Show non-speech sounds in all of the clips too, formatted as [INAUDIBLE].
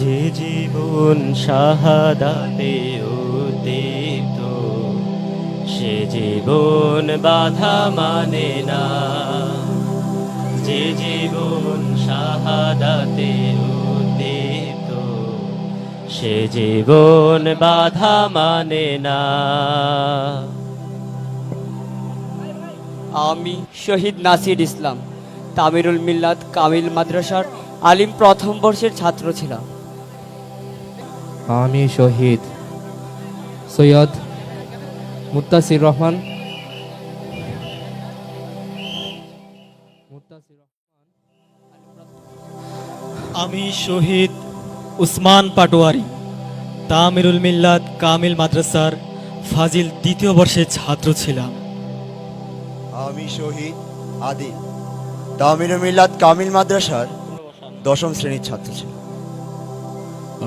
যে জীবন শাহাদাতে উদ্দীপ্ত সে জীবন বাধা মানে না। যে জীবন শাহাদাতে উদ্দীপ্ত সে জীবন বাধা মানে না। আমি শহীদ নাসির ইসলাম, তামিরুল মিল্লাত কামিল মাদ্রাসার আলিম প্রথম বর্ষের ছাত্র ছিলাম। আমি শহীদ। সৈয়দ মুত্তাসির রহমান। আমি শহীদ উসমান পাটোয়ারি তামিরুল মিল্লাত কামিল মাদ্রাসার ফাজিল দ্বিতীয় বর্ষের ছাত্র ছিলাম। আমি শহীদ আদিল তামিরুল মিলাদ কামিল মাদ্রাসার দশম শ্রেণির ছাত্র ছিলাম।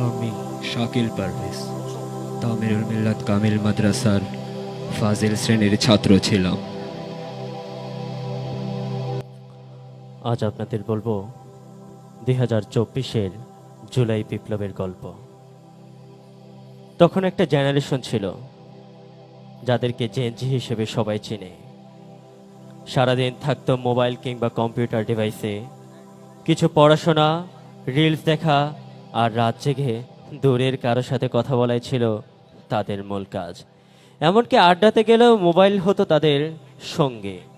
আমি শাকিল পারভেজ। তামিরুল মিল্লাত কামিল মাদ্রাসার ফাজিল শ্রেণির ছাত্র ছিলাম। আজ আপনাদের বলব দুই হাজার চব্বিশের জুলাই বিপ্লবের গল্প। তখন একটা জেনারেশন ছিল, যাদেরকে জেনজি হিসেবে সবাই চিনে। সারাদিন থাকতো মোবাইল কিংবা কম্পিউটার ডিভাইসে, কিছু পড়াশোনা, রিলস দেখা আর রাত জেগে দূরের কারোর সাথে কথা বলাই ছিল তাদের মূল কাজ। এমনকি আড্ডাতে গেলেও মোবাইল হতো তাদের সঙ্গে।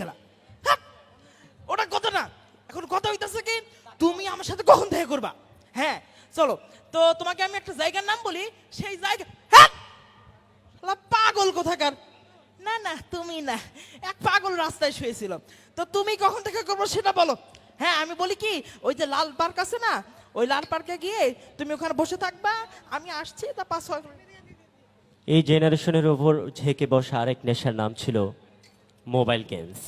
গেলা। হ্যাঁ ওটা কথা না। এখন কথা হইতাছে কি, তুমি আমার সাথে কখন দেখা করবা? হ্যাঁ চলো। তো তোমাকে আমি একটা জায়গার নাম বলি, সেই জায়গা হ্যাঁ পাগল কোথাকার? না না, তুমি না। এক পাগল রাস্তায় শুয়েছিল। তো তুমি কখন থেকে করব সেটা বলো। হ্যাঁ আমি বলি কি, ওই যে লাল পার্ক আছে না, ওই লাল পার্কে গিয়ে তুমি ওখানে বসে থাকবা। আমি আসছি, তা পাঁচ এই জেনারেশনের ওপর ঝেঁকে বসা আরেক নেশার নাম ছিল মোবাইল গেমস।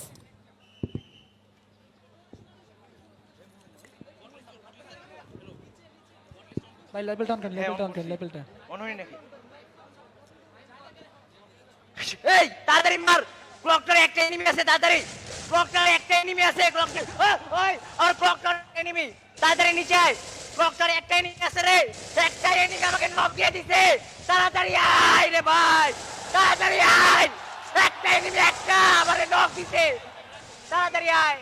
ভাই লেভেলটা অন করেন লেভেলটা অন করেন লেভেলটা এই তাড়াতাড়ি মার। ক্লকটার একটা এনিমি আছে তাড়াতাড়ি। ক্লকটার একটা এনিমি আছে ক্লকটার ওই আর ক্লকটার এনিমি তাড়াতাড়ি নিচে আয়। ক্লকটার একটা এনিমি আছে রে। একটা এনিমি আমাকে নক দিয়ে দিছে। তাড়াতাড়ি আয় রে ভাই। তাড়াতাড়ি আয়। একটা এনিমি, একটা আমাকে নক দিছে। তাড়াতাড়ি আয়।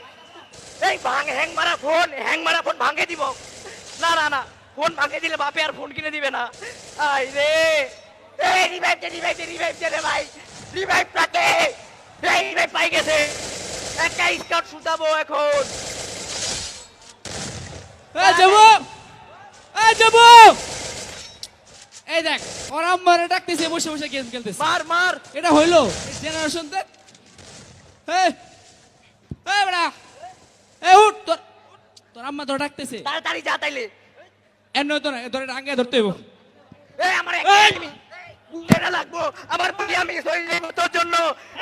এই ভাঙ, হ্যাং মারা ফোন, হ্যাং মারা ফোন ভাঙে দিব। না না না, ফোন ভাঙে দিলে বাপে আর ফোন কিনে দিবে না। আই রে। এই রিভাইভ দে রিভাইভ দে রিভাইভ দে রে ভাই। রিভাইভ প্রাতে এই রিভাইভ পাই গেছে। একটা স্কাউট শুতাবো এখন। এই যাব এই যাব এই দেখ ওরা মারে ডাকতেছে বসে বসে গেম খেলতেছে। মার মার। এটা হইল? জেনারেশন দেখ এই এই বড়া। এই উঠ তোর তোর আম্মা তোর ডাকতেছে। তাড়াতাড়ি যা তাইলে। এন্ন তোর ধরে আগে ধরতে হইব। এই আমার। এটা লাগবো আমার বুইয়া আমি হয়ে যাব তোর জন্য।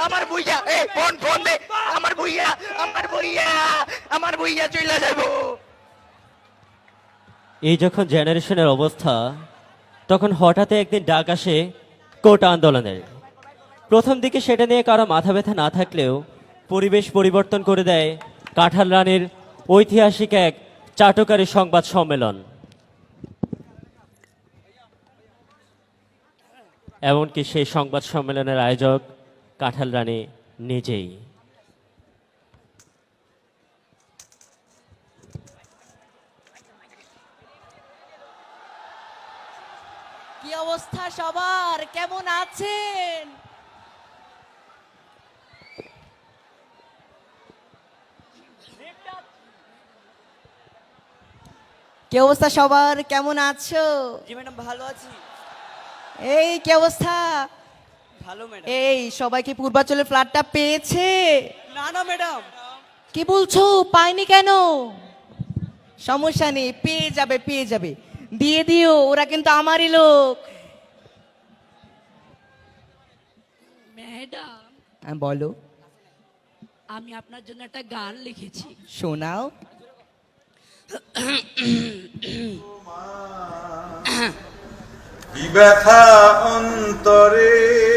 আমার বুইয়া এই ফোন ফোন দে। আমার বুইয়া আমার বুইয়া আমার বুইয়া চলে যাব এই যখন জেনারেশনের অবস্থা তখন হঠাৎ একদিন ডাক আসে কোটা আন্দোলনের। প্রথম দিকে সেটা নিয়ে কারও মাথা ব্যথা না থাকলেও পরিবেশ পরিবর্তন করে দেয় কাঁঠাল রানীর ঐতিহাসিক এক চাটকারী সংবাদ সম্মেলন। এমনকি সেই সংবাদ সম্মেলনের আয়োজক কাঁঠাল রানী নিজেই। কি অবস্থা সবার? কেমন আছেন? কি অবস্থা সবার? কেমন আছো? জি ম্যাডাম ভালো আছি। এই কি অবস্থা? ভালো ম্যাডাম। এই সবাই কি পূর্বাচলের ফ্ল্যাটটা পেয়েছে? না না ম্যাডাম। কি বলছো? পাইনি কেন? সমস্যা নেই পেয়ে যাবে পেয়ে যাবে। দিয়ে দিও ওরা কিন্তু আমারই লোক। ম্যাডাম। হ্যাঁ, বলো। আমি আপনার জন্য একটা গান লিখেছি। শোনাও। [COUGHS] ব্যথা অন্তরে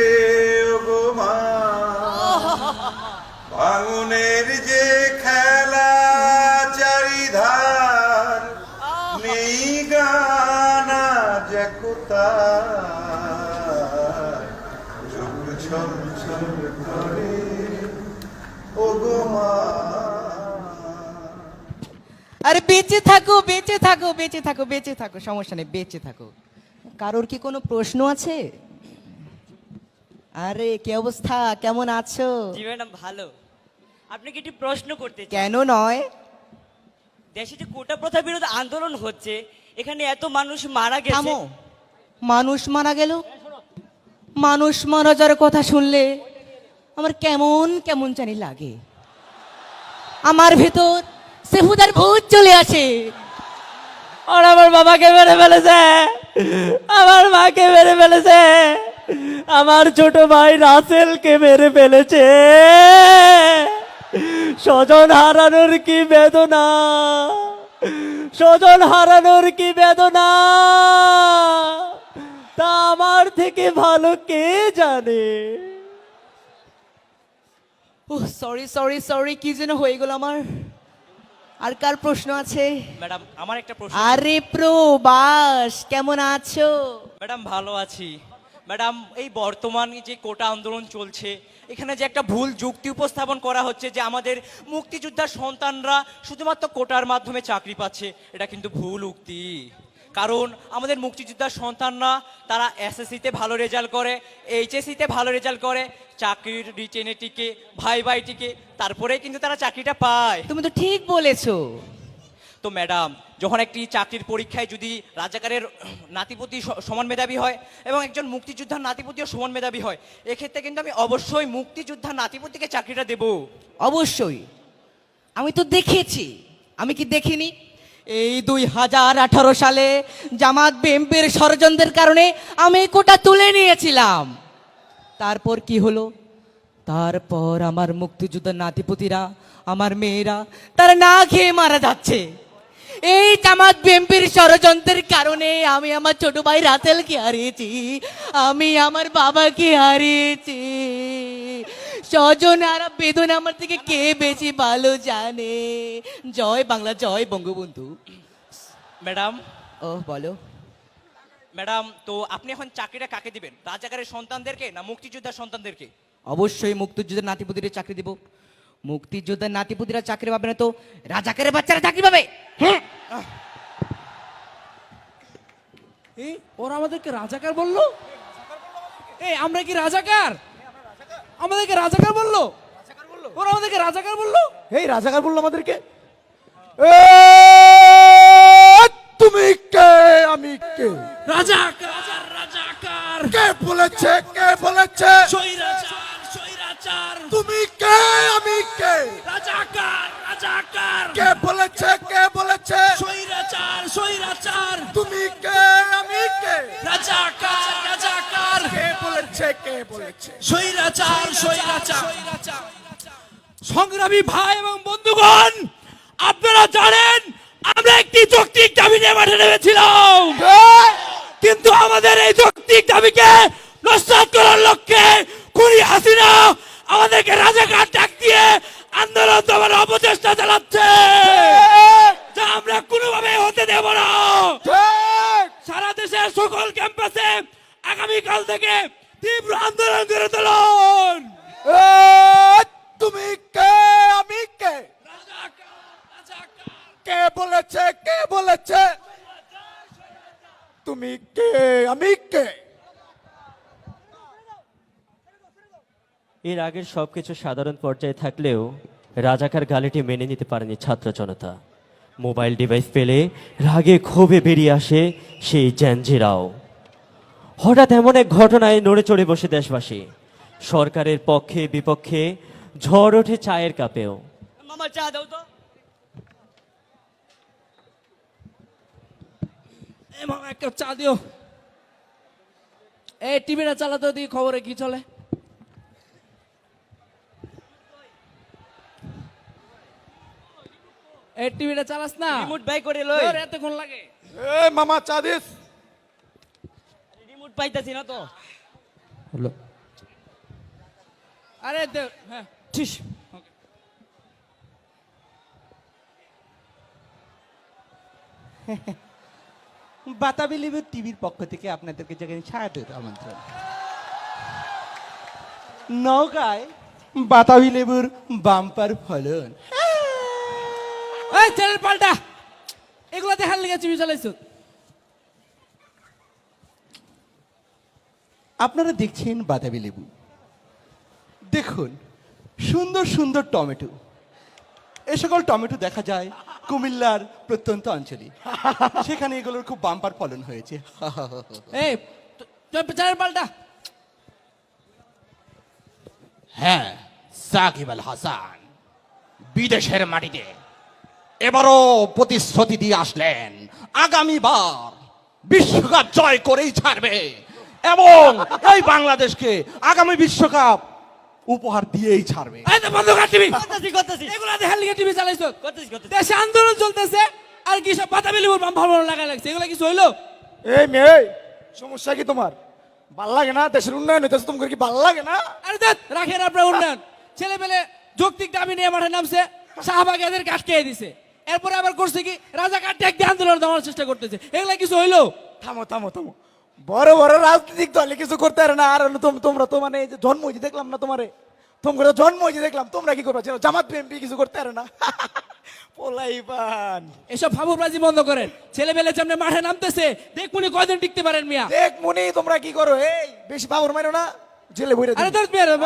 বেঁচে থাকো বেঁচে থাকো বেঁচে থাকো বেঁচে থাকো। সমস্যা নেই বেঁচে থাকো। কারোর কি কোনো প্রশ্ন আছে? আরে কি অবস্থা? কেমন আছো? জি ম্যাডাম ভালো। আপনি কি একটি প্রশ্ন করতে চান? কেন নয়? দেশে যে কোটা প্রথা বিরোধ আন্দোলন হচ্ছে এখানে এত মানুষ মারা গেছে। থামো। মানুষ মারা গেল? মানুষ মারা যাওয়ার কথা শুনলে আমার কেমন কেমন জানি লাগে। আমার ভেতর সেহুদার ভূত চলে আসে। আর আমার বাবাকে মেরে ফেলেছে। আমার মাকে মেরে ফেলেছে। আমার ছোট ভাই রাসেলকে মেরে ফেলেছে। স্বজন হারানোর কি বেদনা? স্বজন হারানোর কি বেদনা? তা আমার থেকে ভালো কে জানে? ও সরি সরি সরি কি যেন হয়ে গেল আমার। আর কার প্রশ্ন আছে? ম্যাডাম আমার একটা প্রশ্ন আরে প্রবাস কেমন আছো? ম্যাডাম ভালো আছি। ম্যাডাম এই বর্তমান যে কোটা আন্দোলন চলছে এখানে যে একটা ভুল যুক্তি উপস্থাপন করা হচ্ছে যে আমাদের মুক্তিযোদ্ধার সন্তানরা শুধুমাত্র কোটার মাধ্যমে চাকরি পাচ্ছে এটা কিন্তু ভুল উক্তি। কারণ আমাদের মুক্তিযোদ্ধার সন্তানরা তারা এসএসসিতে ভালো রেজাল্ট করে এইচএসসিতে ভালো রেজাল্ট করে চাকরির রিটেনে টিকে ভাই ভাই টিকে তারপরে কিন্তু তারা চাকরিটা পায়। তুমি তো ঠিক বলেছ। তো ম্যাডাম যখন একটি চাকরির পরীক্ষায় যদি রাজাকারের নাতিপতি সমান মেধাবী হয় এবং একজন মুক্তিযোদ্ধার নাতিপতিও সমান মেধাবী হয় এক্ষেত্রে কিন্তু আমি অবশ্যই মুক্তিযোদ্ধার নাতিপতিকে চাকরিটা দেব। অবশ্যই। আমি তো দেখেছি। আমি কি দেখিনি? এই দুই হাজার আঠারো সালে জামাত বিএনপির ষড়যন্ত্রের কারণে আমি কোটা তুলে নিয়েছিলাম। তারপর কি হলো? তারপর আমার মুক্তিযোদ্ধার নাতিপতিরা, আমার মেয়েরা, তারা না খেয়ে মারা যাচ্ছে। এই জামাত বিএনপির ষড়যন্ত্রের কারণে আমি আমার ছোট ভাই রাতেলকে হারিয়েছি, আমি আমার বাবাকে হারিয়েছি। স্বজন আর বেদনা আমার থেকে কে বেশি ভালো জানে? জয় বাংলা জয় বঙ্গবন্ধু। ম্যাডাম। ও বলো। ম্যাডাম তো আপনি এখন চাকরিটা কাকে দিবেন? রাজাকারের সন্তানদেরকে না মুক্তিযোদ্ধার সন্তানদেরকে? অবশ্যই মুক্তিযোদ্ধার নাতিপুতিরা চাকরি দিব। মুক্তিযোদ্ধার নাতিপুতিরা চাকরি পাবে না তো রাজাকারের বাচ্চারা চাকরি পাবে? হ্যাঁ। এই ওরা আমাদেরকে রাজাকার বলল? এই আমরা কি রাজাকার? আমাদেরকে রাজাকার বলল? ওরা আমাদেরকে রাজাকার বলল? এই রাজাকার বলল আমাদেরকে? তুমি কে? আমি কে? রাজাকার রাজাকার। কে বলেছে? কে বলেছে? স্বৈরাচার স্বৈরাচার। তুমি কে? আমি কে? রাজাকার রাজাকার। কে বলেছে? কে বলেছে? স্বৈরাচার স্বৈরাচার। তুমি কে? আমি কে? রাজাকার রাজাকার। বলেছে কে বলেছে? স্বৈরাচার স্বৈরাচার। সংগ্রামী ভাই এবং বন্ধুগণ আপনারা জানেন আমরা একটি যৌক্তিক দাবি নিয়ে মাঠে নেমেছিলাম। কিন্তু আমাদের এই যৌক্তিক দাবিকে নস্বাত করার লক্ষ্যে কুড়ি হাসিনা আমাদেরকে রাজাকার ডাক দিয়ে আন্দোলন দমার অপচেষ্টা চালাচ্ছে। যা আমরা কোনোভাবে হতে দেব না। সারা দেশের সকল ক্যাম্পাসে আগামীকাল থেকে তীব্র আন্দোলন করে তুলুন। তুমি কে? আমি কে? কে বলেছে? কে বলেছে? তুমি কে? আমি কে? এর আগের সবকিছু সাধারণ পর্যায়ে থাকলেও রাজাকার গালিটি মেনে নিতে পারেনি ছাত্র জনতা। মোবাইল ডিভাইস পেলে রাগে ক্ষোভে বেরিয়ে আসে সেই জ্যাঞ্জিরাও হঠাৎ এমন এক ঘটনায় নড়ে চড়ে বসে দেশবাসী। সরকারের পক্ষে বিপক্ষে ঝড় ওঠে চায়ের কাপেও। মামা চা দাও তো। এ মামা এক কাপ চা দিও। এই টিভিটা চালাতে দিই খবরে কি চলে। এই টিভিটা চালাস না। রিমোট বাই করে লই। এতক্ষণ লাগে। এ মামা চা দিস। পাইতাছি না তো? হলো। আরে দে- হ্যাঁ। ঠিক [LAUGHS] বাতাবি লিবু টিভির পক্ষ থেকে আপনাদেরকে যেখানে স্বাগত আমন্ত্রণ। নৌকায় বাতাবি লেবুর বাম্পার ফলন। এই চ্যানেল পাল্টা। এগুলো দেখার লেগে টিভি চালাইছো? আপনারা দেখছেন বাতাবি লেবু। দেখুন, সুন্দর সুন্দর টমেটো। এ সকল টমেটো দেখা যায় কুমিল্লার প্রত্যন্ত অঞ্চলে। সেখানে এগুলোর খুব বাম্পার ফলন হয়েছে। পাল্টা। হ্যাঁ সাকিব আল হাসান, বিদেশের মাটিতে এবারও প্রতিশ্রুতি দিয়ে আসলেন। আগামীবার বিশ্বকাপ জয় করেই ছাড়বে। এবং এই বাংলাদেশকে আগামী বিশ্বকাপ উপহার দিয়েই ছাড়বে। দেশে আন্দোলন চলতেছে আর কি সব লেবুর বাম ভালো লাগা লাগছে। এগুলো কিছু হইল? এই মেয়ে সমস্যা কি তোমার? ভালো লাগে না? দেশের উন্নয়ন হইতেছে তোমার কি ভালো লাগে না? আরে দেখ রাখেন আপনার উন্নয়ন। ছেলে পেলে যৌক্তিক দাবি নিয়ে মাঠে নামছে শাহবাগ এদের খেয়ে দিছে। এরপরে আবার করছে কি রাজা কাঠ ট্যাগ দিয়ে আন্দোলন দেওয়ার চেষ্টা করতেছে। এগুলা কিছু হইল? থামো থামো থামো। বড় বড় রাজনৈতিক দলে কিছু করতে পারে না। আর তোমরা তো মানে এই যে জন্ম হয়েছে দেখলাম না তোমারে। তোমরা জন্ম হয়েছে দেখলাম। তোমরা কি করবা? জামাত বিএনপি কিছু করতে পারে না। [LAUGHS] পোলাইবান এসব ফাবুবাজি বন্ধ করেন। ছেলে পেলে সামনে মাঠে নামতেছে। কয়দিন টিকতে পারেন মিয়া? তোমরা কি করো? এই বেশি বাবর মারো না। জেলে আরে তোর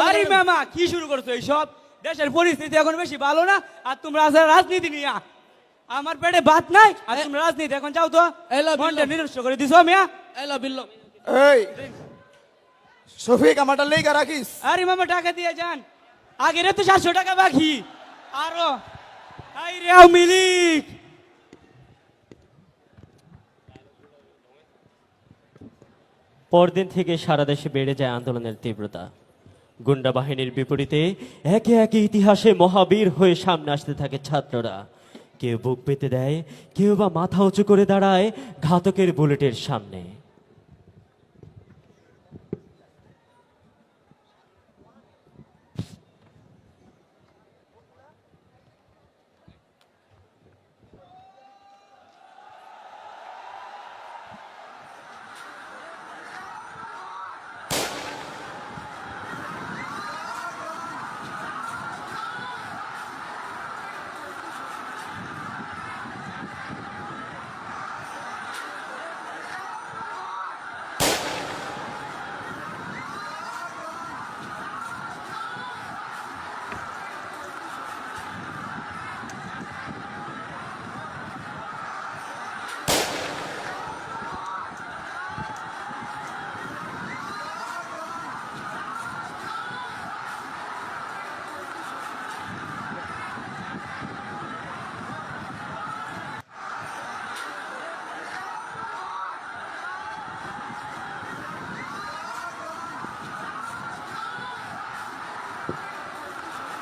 আরে মামা কি শুরু করছ এইসব? দেশের পরিস্থিতি এখন বেশি ভালো না আর তোমরা আছে রাজনীতি নিয়ে। আমার পেটে ভাত নাই আর তোমরা রাজনীতি এখন যাও তো। নিরস্ত করে দিছো মিয়া। এলো বিল্লো। এই শফিক আমারটা লেগা রাখিস। আরে মামা টাকা দিয়ে যান। আগের তো সাতশো টাকা বাকি। আরও। আই রে আওয়ামী পরদিন থেকে সারা দেশে বেড়ে যায় আন্দোলনের তীব্রতা। গুন্ডা বাহিনীর বিপরীতে একে একে ইতিহাসে মহাবীর হয়ে সামনে আসতে থাকে ছাত্ররা। কেউ বুক পেতে দেয় কেউ বা মাথা উঁচু করে দাঁড়ায় ঘাতকের বুলেটের সামনে।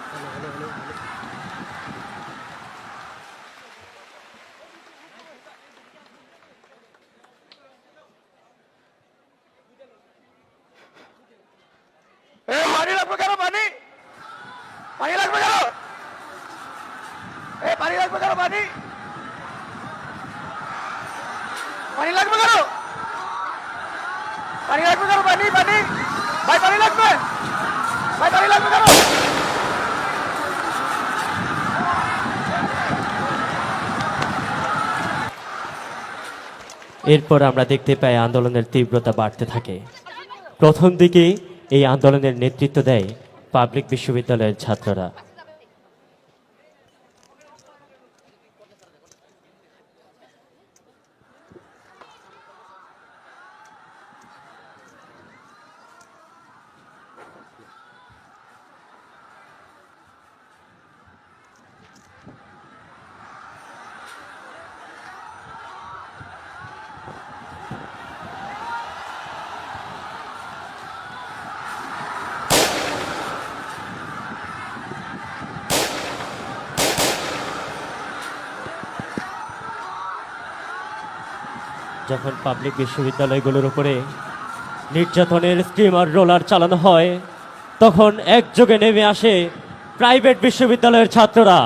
এ পানি লাগবে কেন পানি পানি লাগবে কেন এ পানি লাগবে কেন পানি পানি লাগবে কেন পানি লাগবে কেন পানি পানি ভাই পানি লাগবে ভাই পানি লাগবে কেন এরপর আমরা দেখতে পাই আন্দোলনের তীব্রতা বাড়তে থাকে। প্রথম দিকে এই আন্দোলনের নেতৃত্ব দেয় পাবলিক বিশ্ববিদ্যালয়ের ছাত্ররা। যখন পাবলিক বিশ্ববিদ্যালয়গুলোর উপরে নির্যাতনের স্টিমার রোলার চালানো হয়, তখন একযোগে নেমে আসে প্রাইভেট বিশ্ববিদ্যালয়ের ছাত্ররা।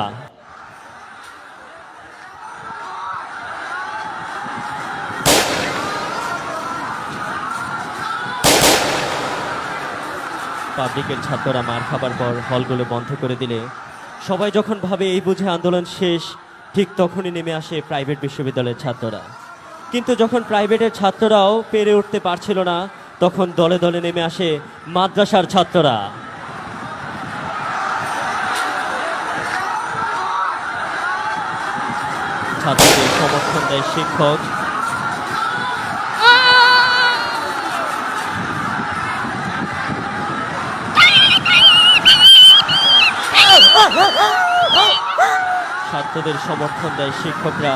পাবলিকের ছাত্ররা মার খাবার পর হলগুলো বন্ধ করে দিলে, সবাই যখন ভাবে এই বুঝে আন্দোলন শেষ, ঠিক তখনই নেমে আসে প্রাইভেট বিশ্ববিদ্যালয়ের ছাত্ররা। কিন্তু যখন প্রাইভেটের ছাত্ররাও পেরে উঠতে পারছিল না, তখন দলে দলে নেমে আসে মাদ্রাসার ছাত্ররা। ছাত্রদের সমর্থন দেয় শিক্ষক। ছাত্রদের সমর্থন দেয় শিক্ষকরা।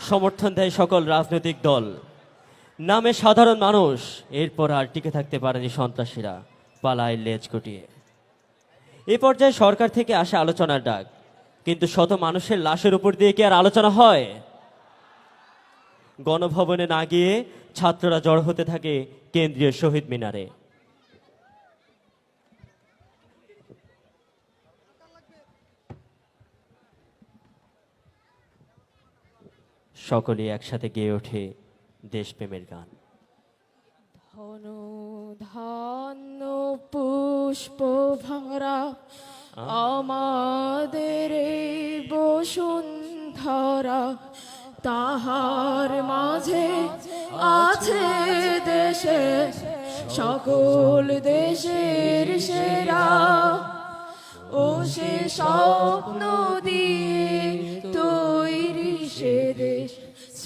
সমর্থন দেয় সকল রাজনৈতিক দল। নামে সাধারণ মানুষ, এরপর আর টিকে থাকতে পারেনি সন্ত্রাসীরা। পালায় লেজ গুটিয়ে। এ পর্যায়ে সরকার থেকে আসে আলোচনার ডাক। কিন্তু শত মানুষের লাশের উপর দিয়ে কি আর আলোচনা হয়? গণভবনে না গিয়ে ছাত্ররা জড় হতে থাকে কেন্দ্রীয় শহীদ মিনারে। সকলে একসাথে গেয়ে ওঠে দেশপ্রেমের গান। ধন, ধান্য পুষ্প ভরা আমাদের বসুন্ধরা, তাহার মাঝে আছে দেশে, সকল দেশের সেরা। ও সে স্বপ্ন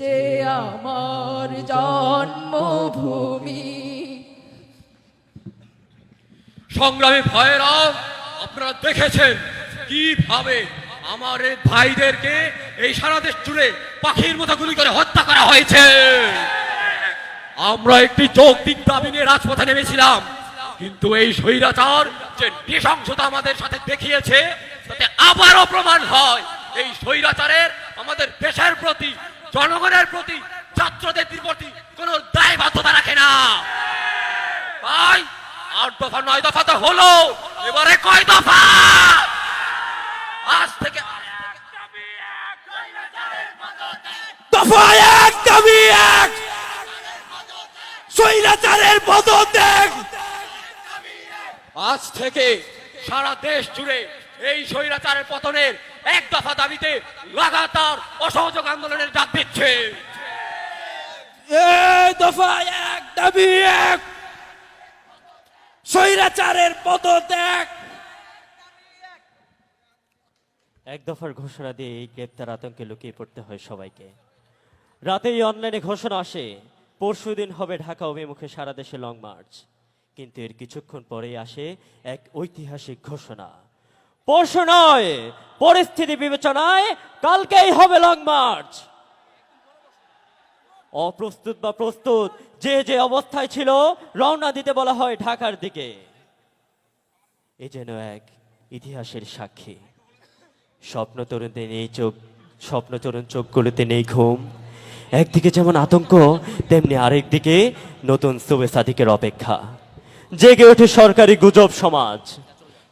যে আমার জন্মভূমি। সংগ্রামী ভয়েরা আপনারা দেখেছেন কীভাবে আমার এই ভাইদেরকে এই সারা দেশ জুড়ে পাখির মতো গুলি করে হত্যা করা হয়েছে। আমরা একটি যৌক্তিক দাবি নিয়ে রাজপথে নেমেছিলাম, কিন্তু এই স্বৈরাচার যে নৃশংসতা আমাদের সাথে দেখিয়েছে, তাতে আবারও প্রমাণ হয়, এই স্বৈরাচারের আমাদের দেশের প্রতি জনগণের প্রতি ছাত্রদের প্রতি কোনো দায়বদ্ধতা রাখে না। ভাই আট দফা নয় দফা তো হলো। এবারে কয় দফা? আজ থেকে দফা এক দাবি এক। স্বৈরাচারের পতন দেখ আজ থেকে সারা দেশ জুড়ে এই স্বৈরাচারের পতনের এক দফা দাবিতে লাগাতার অসহযোগ আন্দোলনের ডাক দিচ্ছে। দফা এক দাবি এক। স্বৈরাচারের পতন দেখ এক দফার ঘোষণা দিয়ে এই গ্রেপ্তার আতঙ্কে লুকিয়ে পড়তে হয় সবাইকে। রাতেই অনলাইনে ঘোষণা আসে পরশুদিন হবে ঢাকা অভিমুখে সারা দেশে লং মার্চ। কিন্তু এর কিছুক্ষণ পরেই আসে এক ঐতিহাসিক ঘোষণা। পরশু নয়, পরিস্থিতি বিবেচনায় কালকেই হবে লং মার্চ অপ্রস্তুত বা প্রস্তুত, যে যে অবস্থায় ছিল, রওনা দিতে বলা হয় ঢাকার দিকে। এ যেন এক ইতিহাসের সাক্ষী। স্বপ্ন তরুণদের নেই চোখ, স্বপ্ন তরুণ চোখগুলোতে নেই ঘুম। একদিকে যেমন আতঙ্ক, তেমনি আরেকদিকে নতুন সুবে সাদিকের অপেক্ষা। জেগে ওঠে সরকারি গুজব সমাজ।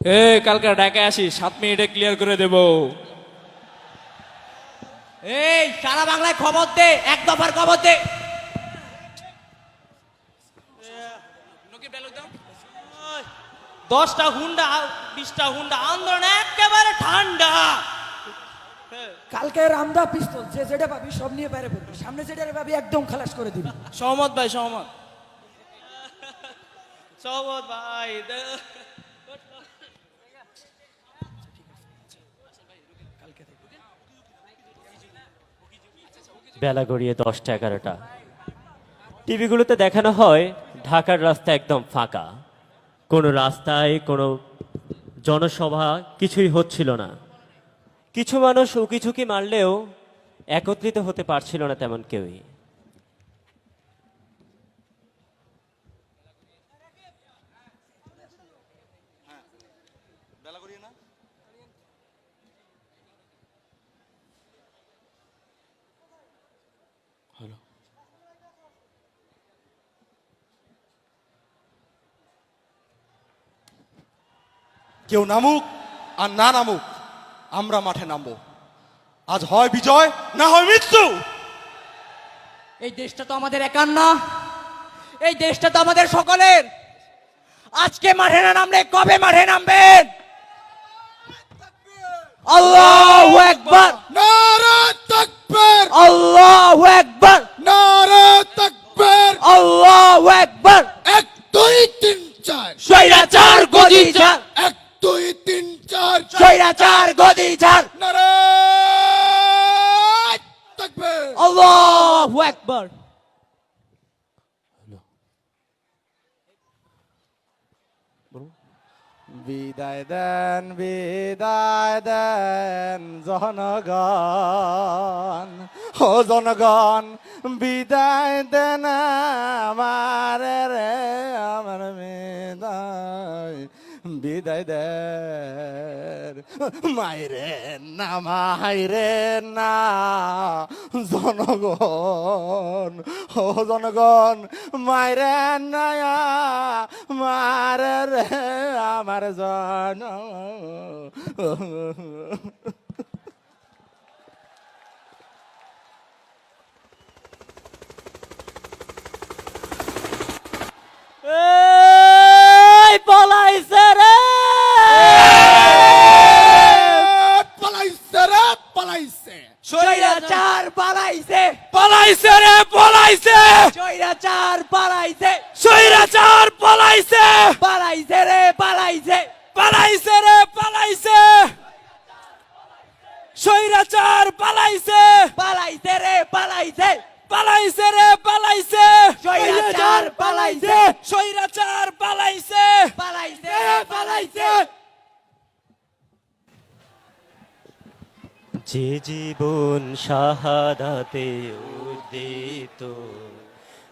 এ কালকে ঢাকায় আসি সাত মিনিটে ক্লিয়ার করে দেব। এই সারা বাংলায় খবর দে এক দফার খবর দে। দশটা হুন্ডা বিশটা হুন্ডা আন্দোলন একেবারে ঠান্ডা। কালকে রামদা পিস্তল যে যেটা পাবি সব নিয়ে বাইরে পড়বি। সামনে যেটা পাবি একদম খালাস করে দিবি। সহমত ভাই সহমত। সহমত ভাই বেলা গড়িয়ে দশটা, এগারোটা। টিভিগুলোতে দেখানো হয়, ঢাকার রাস্তা একদম ফাঁকা। কোনো রাস্তায়, কোনো জনসভা কিছুই হচ্ছিল না। কিছু মানুষ উকিঝুঁকি মারলেও একত্রিত হতে পারছিল না তেমন কেউই। কেউ নামুক আর না নামুক আমরা মাঠে নামবো। আজ হয় বিজয় না হয় মৃত্যু। এই দেশটা তো আমাদের একার না এই দেশটা তো আমাদের সকলের। আজকে মাঠে না নামলে কবে মাঠে নামবেন? আল্লাহু আকবার নারা তাকবীর। আল্লাহু আকবার নারা তাকবীর। আল্লাহু আকবার এক দুই তিন চার। স্বৈরাচার গদি চার এক দুই তিন চার। স্বৈরাচার গদি চার নারা তাকবীর আল্লাহু আকবার। বিদায় দেন বিদায় দেন জনগণ। ও জনগণ বিদায় দেন আমার রে আমার বিদায়। বিদায় দেন। মাইরে না মাইরে না, জনগণ, ও জনগণ, মাইরে না, মারে রে আমার জন। এই পলাইছে রে পালাইছে রে পালাইছে। স্বৈরাচার পালাইছে। পলাইছে রে পলাইছে। স্বৈরাচার পালাইছে। স্বৈরাচার পলাইছে। পালাইছে রে পালাইছে। পালাইছে রে পালাইছে। স্বৈরাচার পালাইছে। পালাইছে রে পালাইছে। পালাইছে রে পালাইছে। স্বৈরাচার পালাইছে। স্বৈরাচার পালাইছে। পালাইছে পালাইছে। যে জীবন শাহাদাতে উদ্দিত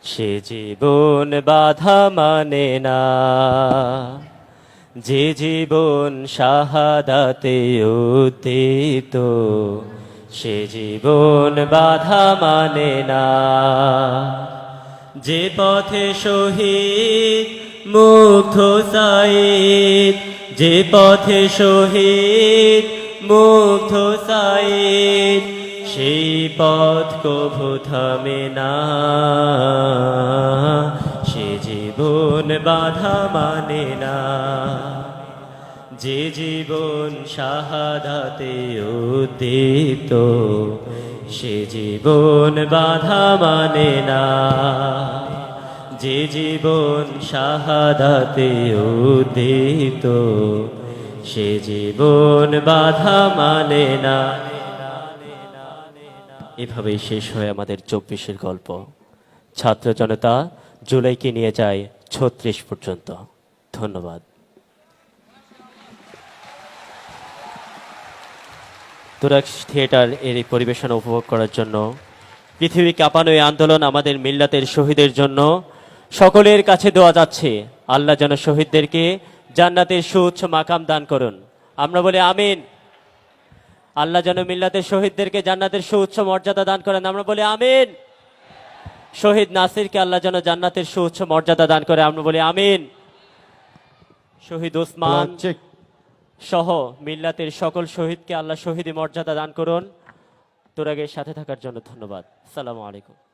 সে জীবন বাধা মানে না। যে জীবন শাহাদাতে উদ্দিত সে জীবন বাধা মানে না। যে পথে শহীদ, মুগ্ধ সাইদ। যে পথে শহীদ, মুগ্ধ সাইদ। সেই পথ কভু থামে না। সে জীবন বাধা মানে না। যে জীবন শাহাদাতে উদ্দীপ্ত, সে জীবন বাধা মানে না। যে জীবন শাহাদাতে উদ্দীপ্ত, সে জীবন বাধা মানে না। এভাবেই শেষ হয় আমাদের চব্বিশের গল্প। ছাত্র জনতা, জুলাইকে নিয়ে যায় ছত্রিশ পর্যন্ত। ধন্যবাদ। তুরাক্স থিয়েটার এর এই পরিবেশনা উপভোগ করার জন্য। পৃথিবী কাঁপানো এই আন্দোলন আমাদের মিল্লাতের শহীদের জন্য। সকলের কাছে দেওয়া যাচ্ছে। আল্লাহ যেন শহীদদেরকে জান্নাতের সুউচ্চ মাকাম দান করুন। আমরা বলি আমিন। আল্লাহ যেন মিল্লাতের শহীদদেরকে জান্নাতের সুউচ্চ মর্যাদা দান করেন। আমরা বলি আমিন। শহীদ নাসিরকে আল্লাহ যেন জান্নাতের সুউচ্চ মর্যাদা দান করে। আমরা বলি আমিন। শহীদ ওসমান সহ মিল্লাতের সকল শহীদকে আল্লাহ শহীদ মর্যাদা দান করুন। তোরাগের সাথে থাকার জন্য ধন্যবাদ। সালামু আলাইকুম।